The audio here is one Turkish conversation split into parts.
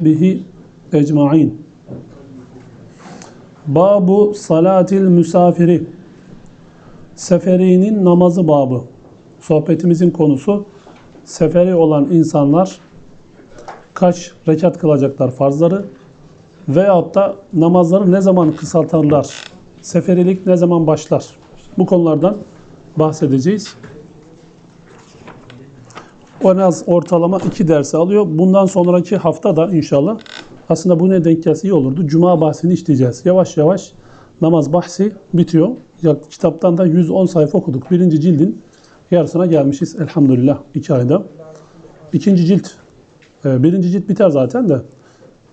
bihi ecmain. Babu salatil misafiri. Seferinin namazı babı. Sohbetimizin konusu seferi olan insanlar kaç rekat kılacaklar farzları veyahut da namazları ne zaman kısaltarlar? Seferilik ne zaman başlar? Bu konulardan bahsedeceğiz. En az ortalama iki dersi alıyor. Bundan sonraki hafta da inşallah aslında bu ne denk iyi olurdu. Cuma bahsini işleyeceğiz. Yavaş yavaş namaz bahsi bitiyor. Ya, kitaptan da 110 sayfa okuduk. Birinci cildin yarısına gelmişiz elhamdülillah iki ayda. İkinci cilt, e, birinci cilt biter zaten de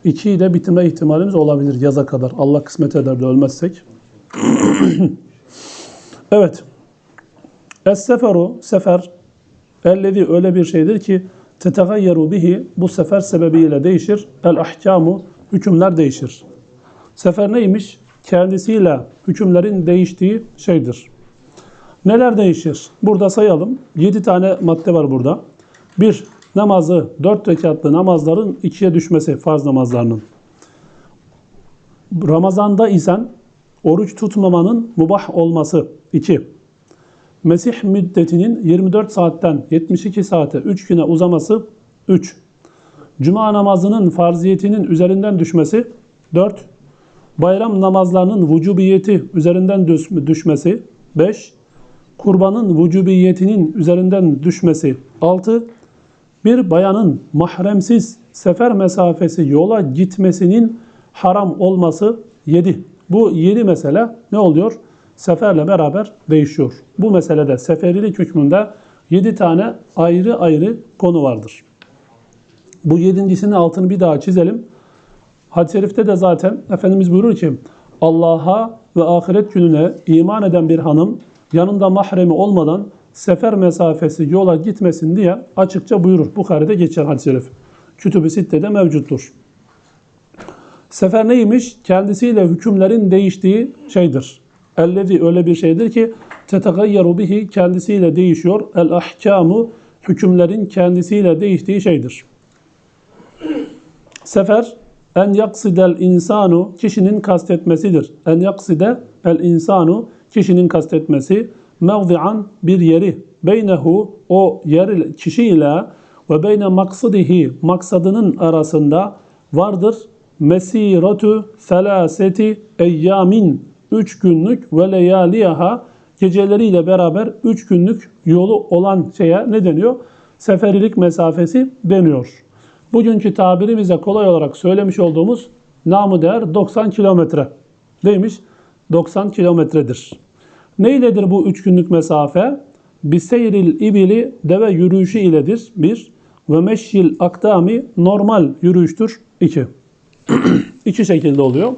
ikiyi de bitirme ihtimalimiz olabilir yaza kadar. Allah kısmet eder de ölmezsek. evet. Es-seferu, sefer Ellezi öyle bir şeydir ki tetegayyeru bihi bu sefer sebebiyle değişir. El ahkamu hükümler değişir. Sefer neymiş? Kendisiyle hükümlerin değiştiği şeydir. Neler değişir? Burada sayalım. 7 tane madde var burada. 1. Namazı 4 rekatlı namazların 2'ye düşmesi farz namazlarının. Ramazanda isen oruç tutmamanın mubah olması. 2. Mesih müddetinin 24 saatten 72 saate 3 güne uzaması 3. Cuma namazının farziyetinin üzerinden düşmesi 4. Bayram namazlarının vücubiyeti üzerinden düşmesi 5. Kurbanın vücubiyetinin üzerinden düşmesi 6. Bir bayanın mahremsiz sefer mesafesi yola gitmesinin haram olması 7. Bu 7 mesele ne oluyor? Seferle beraber değişiyor. Bu meselede seferilik hükmünde 7 tane ayrı ayrı konu vardır. Bu yedincisinin altını bir daha çizelim. Hadis-i şerifte de zaten Efendimiz buyurur ki Allah'a ve ahiret gününe iman eden bir hanım yanında mahremi olmadan sefer mesafesi yola gitmesin diye açıkça buyurur. Bukhari'de geçer hadis-i şerif. Kütüb-i Sitte'de mevcuttur. Sefer neymiş? Kendisiyle hükümlerin değiştiği şeydir. Ellezi öyle bir şeydir ki tetegayyeru bihi kendisiyle değişiyor. El ahkamu hükümlerin kendisiyle değiştiği şeydir. Sefer en yaksidel insanu kişinin kastetmesidir. En yakside el insanu kişinin kastetmesi mevzi'an bir yeri beynehu o yer kişi ile ve beyne maksadihi maksadının arasında vardır mesiratu selaseti eyyamin 3 günlük ve leyaliyaha geceleriyle beraber 3 günlük yolu olan şeye ne deniyor? Seferilik mesafesi deniyor. Bugünkü tabirimize kolay olarak söylemiş olduğumuz namı değer 90 kilometre. Neymiş? 90 kilometredir. Neyledir bu 3 günlük mesafe? Biseyril ibili deve yürüyüşü iledir. 1. Ve meşyil akdami normal yürüyüştür. 2. İki şekilde oluyor.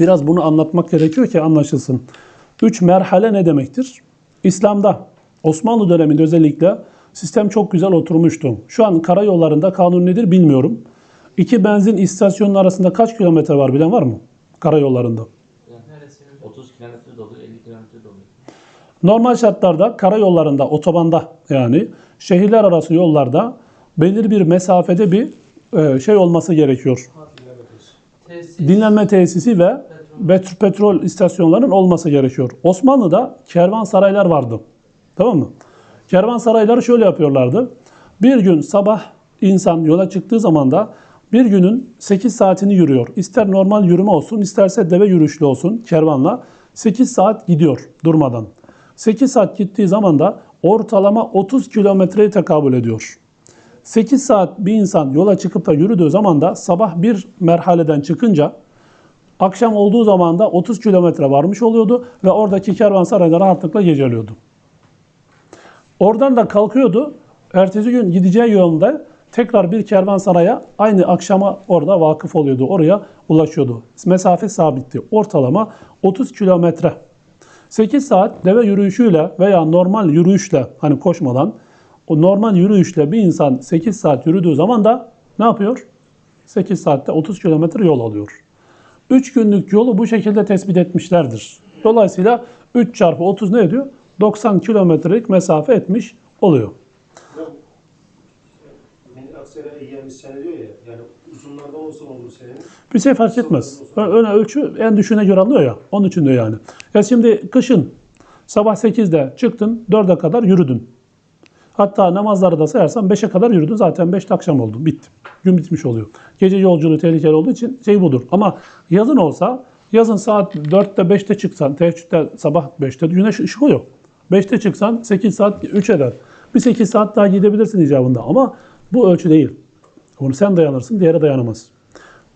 Biraz bunu anlatmak gerekiyor ki anlaşılsın. Üç merhale ne demektir? İslam'da Osmanlı döneminde özellikle sistem çok güzel oturmuştu. Şu an karayollarında kanun nedir bilmiyorum. İki benzin istasyonunun arasında kaç kilometre var bilen var mı? Karayollarında. 30 kilometre doluyor, 50 kilometre doluyor. Normal şartlarda karayollarında, otobanda yani şehirler arası yollarda belirli bir mesafede bir e, şey olması gerekiyor. Tesis, Dinlenme tesisi ve bet- petrol istasyonlarının olması gerekiyor. Osmanlı'da kervansaraylar vardı. Tamam mı? Kervansarayları şöyle yapıyorlardı. Bir gün sabah insan yola çıktığı zaman da bir günün 8 saatini yürüyor. İster normal yürüme olsun, isterse deve yürüyüşlü olsun kervanla. 8 saat gidiyor durmadan. 8 saat gittiği zaman da ortalama 30 kilometreye tekabül ediyor. 8 saat bir insan yola çıkıp da yürüdüğü zaman da sabah bir merhaleden çıkınca akşam olduğu zaman da 30 kilometre varmış oluyordu ve oradaki kervansarayda rahatlıkla geceliyordu. Oradan da kalkıyordu. Ertesi gün gideceği yolda tekrar bir kervansaraya aynı akşama orada vakıf oluyordu. Oraya ulaşıyordu. Mesafe sabitti. Ortalama 30 kilometre. 8 saat deve yürüyüşüyle veya normal yürüyüşle hani koşmadan o normal yürüyüşle bir insan 8 saat yürüdüğü zaman da ne yapıyor? 8 saatte 30 kilometre yol alıyor. 3 günlük yolu bu şekilde tespit etmişlerdir. Dolayısıyla 3 çarpı 30 ne ediyor? 90 kilometrelik mesafe etmiş oluyor. Bir şey fark etmez. Ö- Öyle ölçü en düşüğüne göre alıyor ya. Onun için diyor yani. Ya şimdi kışın sabah 8'de çıktın 4'e kadar yürüdün. Hatta namazları da sayarsan 5'e kadar yürüdün. Zaten 5'te akşam oldu. Bitti. Gün bitmiş oluyor. Gece yolculuğu tehlikeli olduğu için şey budur. Ama yazın olsa yazın saat 4'te 5'te çıksan teheccüde sabah 5'te güneş ışığı yok. 5'te çıksan 8 saat 3 eder. Bir 8 saat daha gidebilirsin icabında ama bu ölçü değil. Onu sen dayanırsın, diğeri dayanamaz.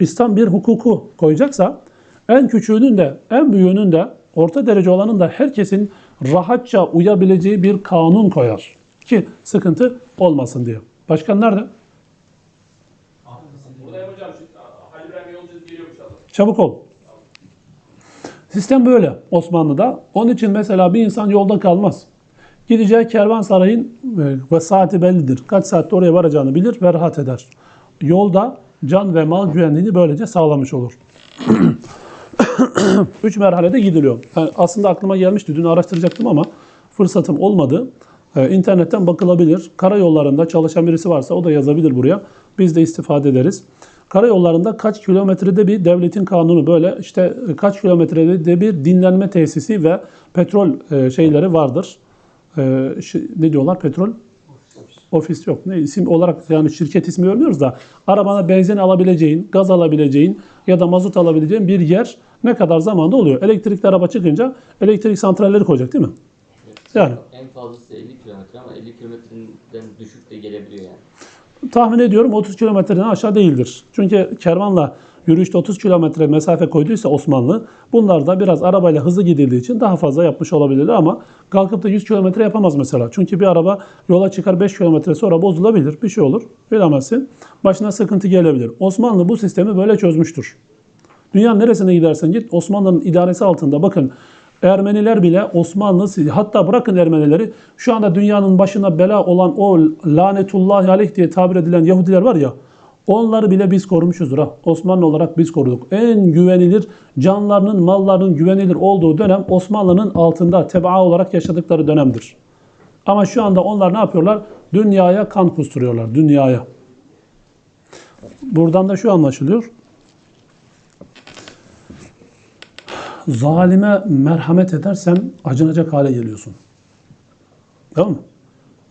İslam bir hukuku koyacaksa en küçüğünün de en büyüğünün de orta derece olanın da herkesin rahatça uyabileceği bir kanun koyar. Ki sıkıntı olmasın diye. Başkan nerede? Buradayım hocam. Halil İbrahim yolcu geliyormuş adam. Çabuk ol. Sistem böyle Osmanlı'da. Onun için mesela bir insan yolda kalmaz. Gideceği kervansarayın e, ve saati bellidir. Kaç saatte oraya varacağını bilir ve rahat eder. Yolda can ve mal güvenliğini böylece sağlamış olur. Üç merhalede gidiliyor. Yani aslında aklıma gelmişti. Dün araştıracaktım ama fırsatım olmadı. Ee, internetten bakılabilir. Karayollarında çalışan birisi varsa o da yazabilir buraya. Biz de istifade ederiz. Karayollarında kaç kilometrede bir devletin kanunu böyle işte kaç kilometrede bir dinlenme tesisi ve petrol e, şeyleri vardır. E, ne diyorlar petrol? Ofis yok. Ne isim olarak yani şirket ismi vermiyoruz da arabana benzin alabileceğin, gaz alabileceğin ya da mazot alabileceğin bir yer ne kadar zamanda oluyor? Elektrikli araba çıkınca elektrik santralleri koyacak değil mi? Yani En fazlası 50 kilometre ama 50 kilometreden düşük de gelebiliyor yani. tahmin ediyorum 30 kilometreden aşağı değildir. Çünkü kervanla yürüyüşte 30 kilometre mesafe koyduysa Osmanlı bunlar da biraz arabayla hızlı gidildiği için daha fazla yapmış olabilirler ama kalkıp da 100 kilometre yapamaz mesela. Çünkü bir araba yola çıkar 5 kilometre sonra bozulabilir. Bir şey olur. Bilemezsin. Başına sıkıntı gelebilir. Osmanlı bu sistemi böyle çözmüştür. Dünyanın neresine gidersen git Osmanlı'nın idaresi altında bakın Ermeniler bile Osmanlı hatta bırakın Ermenileri şu anda dünyanın başına bela olan o lanetullahi aleyh diye tabir edilen Yahudiler var ya onları bile biz korumuşuzdur ha. Osmanlı olarak biz koruduk. En güvenilir canlarının mallarının güvenilir olduğu dönem Osmanlı'nın altında tebaa olarak yaşadıkları dönemdir. Ama şu anda onlar ne yapıyorlar? Dünyaya kan kusturuyorlar. Dünyaya. Buradan da şu anlaşılıyor. Zalime merhamet edersen acınacak hale geliyorsun. Tamam mı?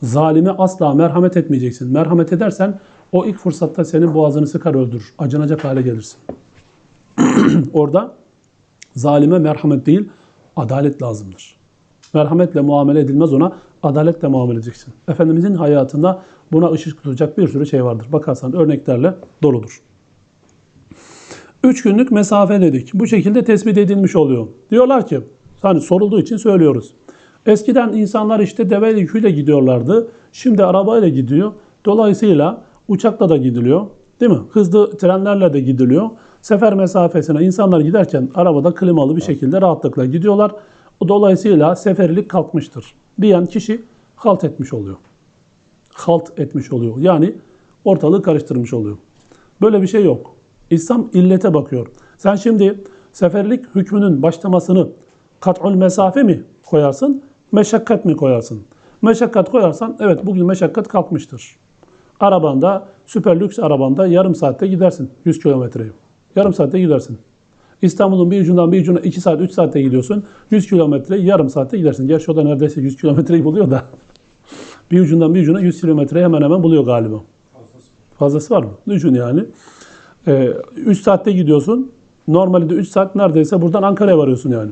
Zalime asla merhamet etmeyeceksin. Merhamet edersen o ilk fırsatta senin boğazını sıkar öldürür. Acınacak hale gelirsin. Orada zalime merhamet değil, adalet lazımdır. Merhametle muamele edilmez ona, adaletle muamele edeceksin. Efendimizin hayatında buna ışık tutacak bir sürü şey vardır. Bakarsan örneklerle doludur. 3 günlük mesafe dedik. Bu şekilde tespit edilmiş oluyor. Diyorlar ki, hani sorulduğu için söylüyoruz. Eskiden insanlar işte deve yüküyle gidiyorlardı. Şimdi arabayla gidiyor. Dolayısıyla uçakla da gidiliyor. Değil mi? Hızlı trenlerle de gidiliyor. Sefer mesafesine insanlar giderken arabada klimalı bir şekilde rahatlıkla gidiyorlar. Dolayısıyla seferlik kalkmıştır. Diyen kişi halt etmiş oluyor. Halt etmiş oluyor. Yani ortalığı karıştırmış oluyor. Böyle bir şey yok. İslam illete bakıyor. Sen şimdi seferlik hükmünün başlamasını kat'ul mesafe mi koyarsın, meşakkat mi koyarsın? Meşakkat koyarsan evet bugün meşakkat kalkmıştır. Arabanda, süper lüks arabanda yarım saatte gidersin 100 kilometreyi. Yarım saatte gidersin. İstanbul'un bir ucundan bir ucuna 2 saat 3 saatte gidiyorsun. 100 kilometre yarım saatte gidersin. Gerçi o da neredeyse 100 kilometreyi buluyor da. bir ucundan bir ucuna 100 kilometreyi hemen hemen buluyor galiba. Fazlası var mı? Düşün yani. 3 saatte gidiyorsun. Normalde 3 saat neredeyse buradan Ankara'ya varıyorsun yani.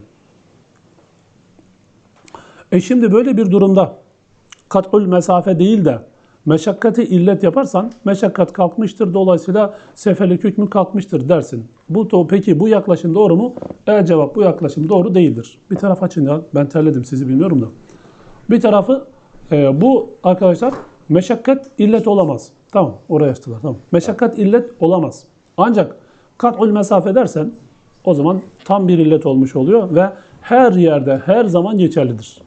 E şimdi böyle bir durumda kat'ul mesafe değil de meşakkati illet yaparsan meşakkat kalkmıştır. Dolayısıyla seferlik hükmü kalkmıştır dersin. Bu peki bu yaklaşım doğru mu? Evet cevap bu yaklaşım doğru değildir. Bir taraf açın ya. Ben terledim sizi bilmiyorum da. Bir tarafı e, bu arkadaşlar meşakkat illet olamaz. Tamam oraya açtılar. Tamam. Meşakkat illet olamaz. Ancak kat'ul mesafe dersen o zaman tam bir illet olmuş oluyor ve her yerde her zaman geçerlidir.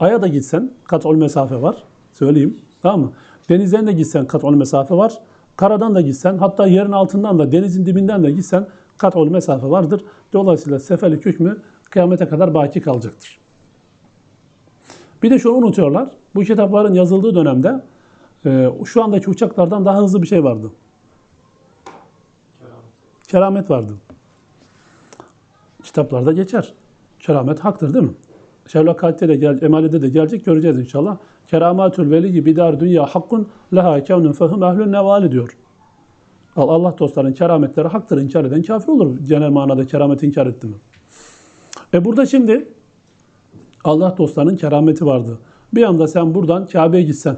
Ay'a da gitsen kat'ul mesafe var. Söyleyeyim. Tamam mı? Denizden de gitsen kat'ul mesafe var. Karadan da gitsen hatta yerin altından da denizin dibinden de gitsen kat'ul mesafe vardır. Dolayısıyla seferlik hükmü kıyamete kadar baki kalacaktır. Bir de şunu unutuyorlar. Bu kitapların yazıldığı dönemde Ee, şu andaki uçaklardan daha hızlı bir şey vardı. Keramet vardı. Kitaplarda geçer. Keramet haktır değil mi? Şevlak Halid'de de gel, Emali'de de gelecek göreceğiz inşallah. Keramatül veli bidar dünya hakkun leha kevnun fehum ehlün nevali diyor. Al- Allah dostların kerametleri haktır. inkar eden kafir olur. Genel manada kerameti inkar etti mi? E burada şimdi Allah dostlarının kerameti vardı. Bir anda sen buradan Kabe'ye gitsen,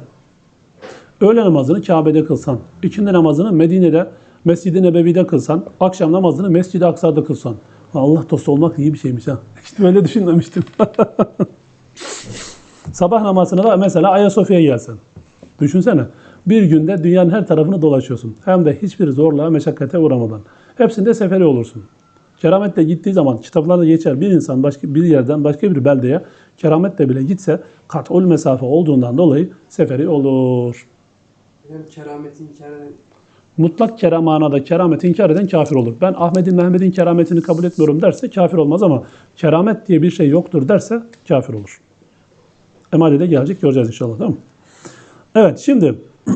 öğle namazını Kabe'de kılsan, ikindi namazını Medine'de, Mescid-i Nebevi'de kılsan, akşam namazını Mescid-i Aksa'da kılsan. Allah dostu olmak iyi bir şeymiş ha. İşte böyle düşünmemiştim. Sabah namazına da mesela Ayasofya'ya gelsen. Düşünsene. Bir günde dünyanın her tarafını dolaşıyorsun. Hem de hiçbir zorluğa, meşakkate uğramadan. Hepsinde seferi olursun. Kerametle gittiği zaman kitaplarda geçer bir insan başka bir yerden başka bir beldeye kerametle bile gitse kat'ul mesafe olduğundan dolayı seferi olur. Hem kerametin inkar Mutlak kerem manada kerameti inkar eden kafir olur. Ben Ahmet'in Mehmet'in kerametini kabul etmiyorum derse kafir olmaz ama keramet diye bir şey yoktur derse kafir olur. Emade'de gelecek göreceğiz inşallah tamam mı? Evet şimdi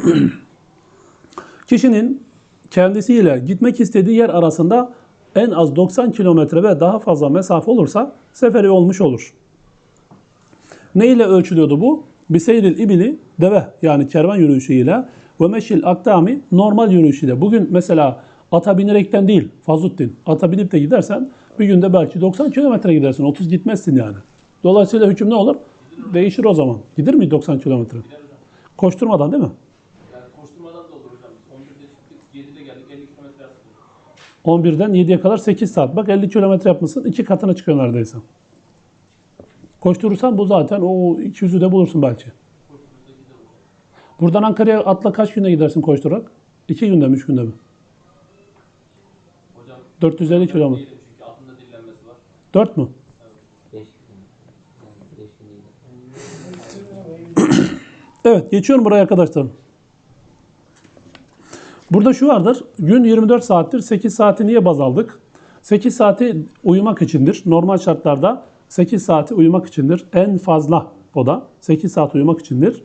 kişinin kendisiyle gitmek istediği yer arasında en az 90 kilometre ve daha fazla mesafe olursa seferi olmuş olur. Ne ile ölçülüyordu bu? Biseyril ibili deve yani kervan yürüyüşüyle ve meşil aktami normal yürüyüşüyle. Bugün mesela ata binerekten değil Fazluttin. Ata binip de gidersen bir günde belki 90 kilometre gidersin. 30 gitmezsin yani. Dolayısıyla hüküm ne olur? Değişir o zaman. Gider mi 90 kilometre? Koşturmadan değil mi? Yani koşturmadan da olur hocam. Biz 11'de çıktık, 7'de geldik, 50 kilometre yaptık. 11'den 7'ye kadar 8 saat. Bak 50 kilometre yapmışsın. iki katına çıkıyor neredeyse. Koşturursan bu zaten o 200'ü de bulursun belki. Buradan Ankara'ya atla kaç günde gidersin koşturarak? 2 günde mi 3 günde mi? Hocam 450 ben kilometre. değilim çünkü altında dinlenmesi var. 4 mü? 5 gün. Yani 5 gün değil. Evet geçiyorum buraya arkadaşlar. Burada şu vardır. Gün 24 saattir. 8 saati niye baz aldık? 8 saati uyumak içindir. Normal şartlarda 8 saati uyumak içindir. En fazla o da 8 saat uyumak içindir.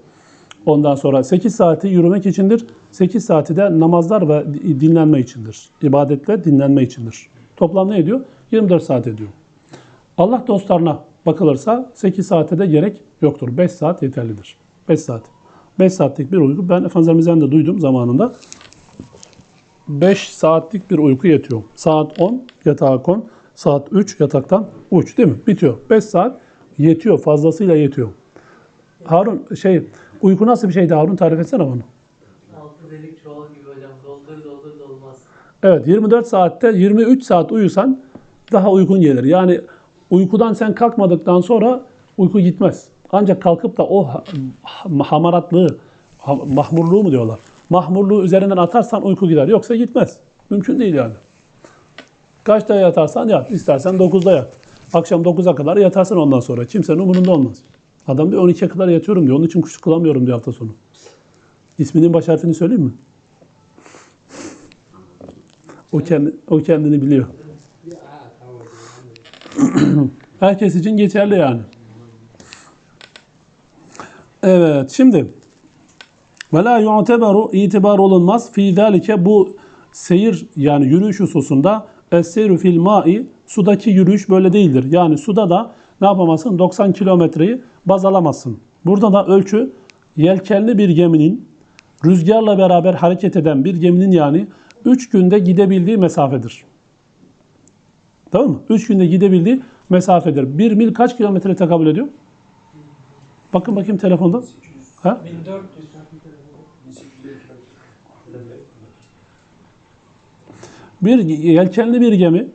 Ondan sonra 8 saati yürümek içindir. 8 saati de namazlar ve dinlenme içindir. İbadet ve dinlenme içindir. Toplam ne ediyor? 24 saat ediyor. Allah dostlarına bakılırsa 8 saate de gerek yoktur. 5 saat yeterlidir. 5 saat. 5 saatlik bir uyku. Ben Efendimiz'den de duydum zamanında. 5 saatlik bir uyku yetiyor. Saat 10 yatağa kon. Saat 3 yataktan uç değil mi? Bitiyor. 5 saat yetiyor. Fazlasıyla yetiyor. Harun şey uyku nasıl bir şeydi Harun? Tarif etsene bana. Altı delik çuval gibi hocam. Doldur doldur dolmaz. Evet 24 saatte 23 saat uyusan daha uykun gelir. Yani uykudan sen kalkmadıktan sonra uyku gitmez. Ancak kalkıp da o ha- ha- hamaratlığı, ha- mahmurluğu mu diyorlar? Mahmurluğu üzerinden atarsan uyku gider. Yoksa gitmez. Mümkün değil yani. Kaçta yatarsan yat. İstersen 9'da yat. Akşam 9'a kadar yatarsın ondan sonra. Kimsenin umurunda olmaz. Adam diyor 12'ye kadar yatıyorum diyor. Onun için kuş kılamıyorum diyor hafta sonu. İsminin baş harfini söyleyeyim mi? O, kendi, o kendini biliyor. Herkes için geçerli yani. Evet şimdi ve la yu'teberu itibar olunmaz fi zalike bu seyir yani yürüyüş hususunda es-seyru fil ma'i sudaki yürüyüş böyle değildir. Yani suda da ne yapamazsın? 90 kilometreyi baz alamazsın. Burada da ölçü yelkenli bir geminin rüzgarla beraber hareket eden bir geminin yani 3 günde gidebildiği mesafedir. Tamam mı? 3 günde gidebildiği mesafedir. 1 mil kaç kilometre tekabül ediyor? Bakın bakayım telefonda. Ha? 1400. Bir yelkenli bir gemi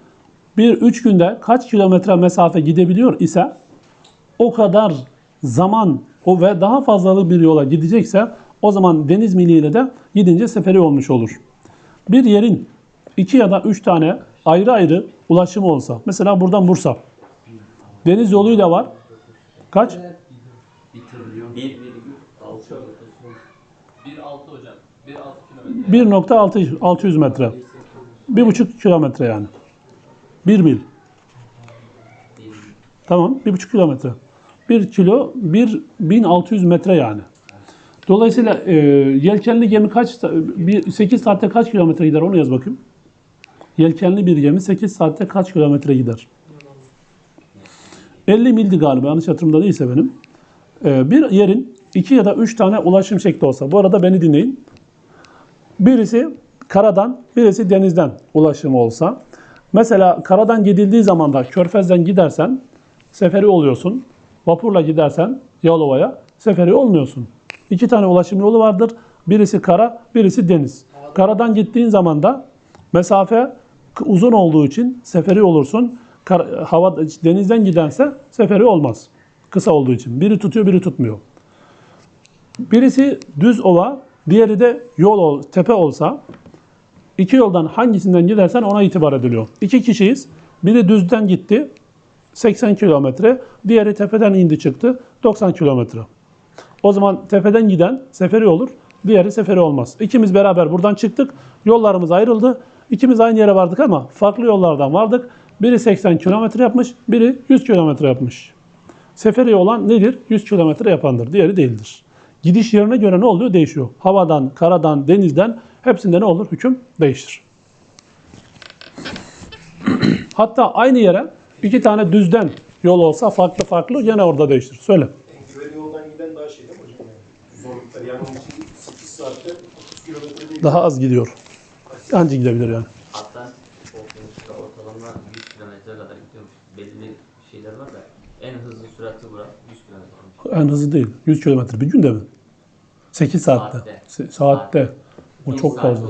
bir 3 günde kaç kilometre mesafe gidebiliyor ise o kadar zaman o ve daha fazlalı bir yola gidecekse o zaman deniz miliyle de gidince seferi olmuş olur. Bir yerin iki ya da üç tane ayrı ayrı ulaşımı olsa mesela buradan Bursa deniz yoluyla var. Kaç? 1 virgül 6 1.6 hocam. 1.6 kilometre. 1.6 600 metre. 1,5 kilometre yani. 1 mil. Tamam. 1,5 kilometre. 1 kilo 1600 metre yani. Dolayısıyla e, yelkenli gemi kaç bir 8 saatte kaç kilometre gider onu yaz bakayım. Yelkenli bir gemi 8 saatte kaç kilometre gider? 50 mildi galiba yanlış hatırımda değilse benim. E, bir yerin 2 ya da 3 tane ulaşım şekli olsa. Bu arada beni dinleyin. Birisi karadan, birisi denizden ulaşımı olsa. Mesela karadan gidildiği zaman da Körfez'den gidersen seferi oluyorsun. Vapurla gidersen Yalova'ya seferi olmuyorsun. İki tane ulaşım yolu vardır. Birisi kara, birisi deniz. Karadan gittiğin zaman da mesafe uzun olduğu için seferi olursun. Kar- hava denizden gidense seferi olmaz. Kısa olduğu için. Biri tutuyor, biri tutmuyor. Birisi düz ova, diğeri de yol ol, tepe olsa iki yoldan hangisinden gidersen ona itibar ediliyor. İki kişiyiz. Biri düzden gitti 80 kilometre, diğeri tepeden indi çıktı 90 kilometre. O zaman tepeden giden seferi olur, diğeri seferi olmaz. İkimiz beraber buradan çıktık, yollarımız ayrıldı. İkimiz aynı yere vardık ama farklı yollardan vardık. Biri 80 kilometre yapmış, biri 100 kilometre yapmış. Seferi olan nedir? 100 kilometre yapandır, diğeri değildir. Gidiş yerine göre ne oluyor? Değişiyor. Havadan, karadan, denizden hepsinde ne olur? Hüküm değişir. Hatta aynı yere iki tane düzden yol olsa farklı farklı gene orada değişir. Söyle. En güvenli yoldan giden daha şey değil mi hocam? Yani zorluklar yani onun için 8 saatte 30 kilometre değil. Daha az gidiyor. Anca gidebilir yani. Okyanusta ortalama 100 kilometre kadar gidiyormuş. Belli şeyler var da en hızlı sürati bura 100 kilometre. En hızlı değil. 100 kilometre bir günde mi? 8 saatte. Saatte. Se- Saatte. O çok fazla.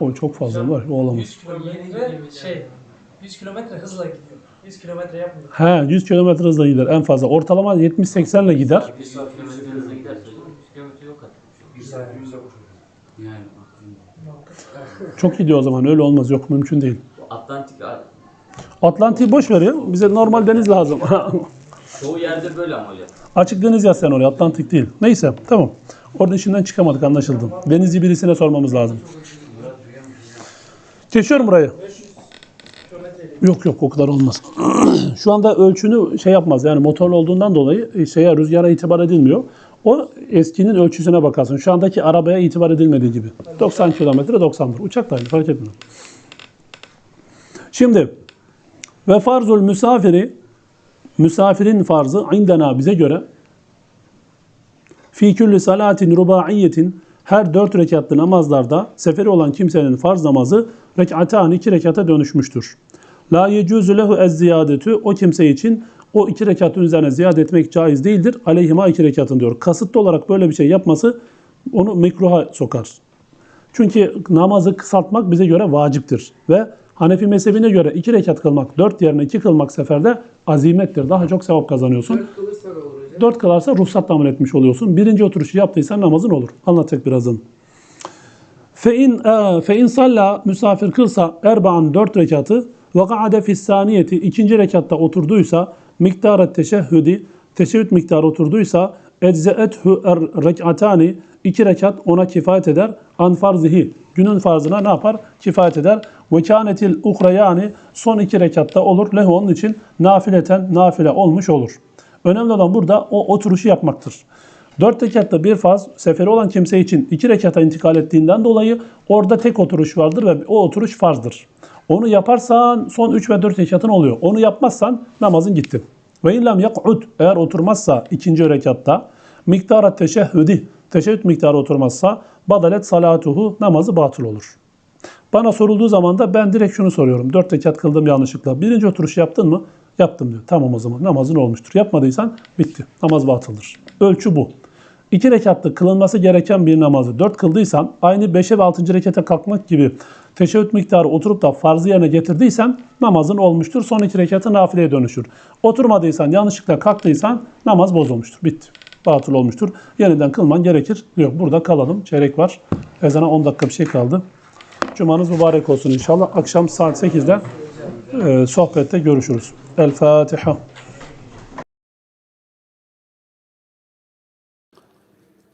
O çok fazla var. O olamaz. 100 kilometre şey 100 kilometre hızla gidiyor. 100 kilometre yapmıyor. He 100 kilometre hızla gider en fazla. Ortalama 70-80 ile gider. 100 kilometre hızla giderse hocam 100 kilometre yok artık. Bir saat 100 yapmış. Çok gidiyor o zaman. Öyle olmaz. Yok mümkün değil. Atlantik Atlantik'i boş ver ya. Bize normal deniz lazım. çoğu yerde böyle ama hocam. Açık deniz yaz sen oraya. Atlantik değil. Neyse tamam. Orada işinden çıkamadık anlaşıldı. Denizci birisine sormamız lazım. Geçiyorum burayı. Yok yok o kadar olmaz. Şu anda ölçünü şey yapmaz. Yani motorlu olduğundan dolayı e, şeye rüzgara itibar edilmiyor. O eskinin ölçüsüne bakarsın. Şu andaki arabaya itibar edilmediği gibi. 90 kilometre 90'dır. Uçak da aynı fark etmiyor. Şimdi ve farzul misafiri misafirin farzı indena bize göre fi külli salatin rubaiyetin her dört rekatlı namazlarda seferi olan kimsenin farz namazı rekatan iki rekata dönüşmüştür. La yecuzu lehu ez ziyadetü o kimse için o iki rekatın üzerine ziyade etmek caiz değildir. Aleyhima iki rekatın diyor. Kasıtlı olarak böyle bir şey yapması onu mekruha sokar. Çünkü namazı kısaltmak bize göre vaciptir. Ve Hanefi mezhebine göre iki rekat kılmak, dört yerine iki kılmak seferde azimettir. Daha çok sevap kazanıyorsun. Dört kılırsa ne olur hocam? Dört kılarsa ruhsat tamir etmiş oluyorsun. Birinci oturuşu yaptıysan namazın olur. Anlatacak birazdan. Fe in, e, fe in salla misafir kılsa erba'an dört rekatı ve ka'ade fis saniyeti ikinci rekatta oturduysa miktaret teşehhüdi teşehhüd miktarı oturduysa eczeethu er rekatani iki rekat ona kifayet eder. An farzihi günün farzına ne yapar? Kifayet eder. Ve kânetil uhrayani son iki rekatta olur. Lehu onun için nafileten nafile olmuş olur. Önemli olan burada o oturuşu yapmaktır. Dört rekatta bir farz seferi olan kimse için iki rekata intikal ettiğinden dolayı orada tek oturuş vardır ve o oturuş farzdır. Onu yaparsan son 3 ve 4 rekatın oluyor. Onu yapmazsan namazın gitti. Ve illam yak'ud eğer oturmazsa ikinci rekatta miktarat teşehhüdi teşehhüd miktarı oturmazsa badalet salatuhu namazı batıl olur. Bana sorulduğu zaman da ben direkt şunu soruyorum. Dört rekat kıldım yanlışlıkla. Birinci oturuş yaptın mı? Yaptım diyor. Tamam o zaman namazın olmuştur. Yapmadıysan bitti. Namaz batıldır. Ölçü bu. İki rekatlı kılınması gereken bir namazı dört kıldıysan aynı beşe ve altıncı rekete kalkmak gibi teşebbüt miktarı oturup da farzı yerine getirdiysen namazın olmuştur. Son iki rekatı nafileye dönüşür. Oturmadıysan yanlışlıkla kalktıysan namaz bozulmuştur. Bitti. Batıl olmuştur. Yeniden kılman gerekir. Yok burada kalalım. Çeyrek var. Ezana 10 dakika bir şey kaldı. Cumanız mübarek olsun inşallah. Akşam saat 8'de e, sohbette görüşürüz. El Fatiha.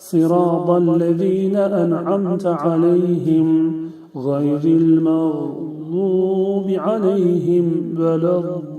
صراط الذين أنعمت عليهم غير المغضوب عليهم ولا الضالين.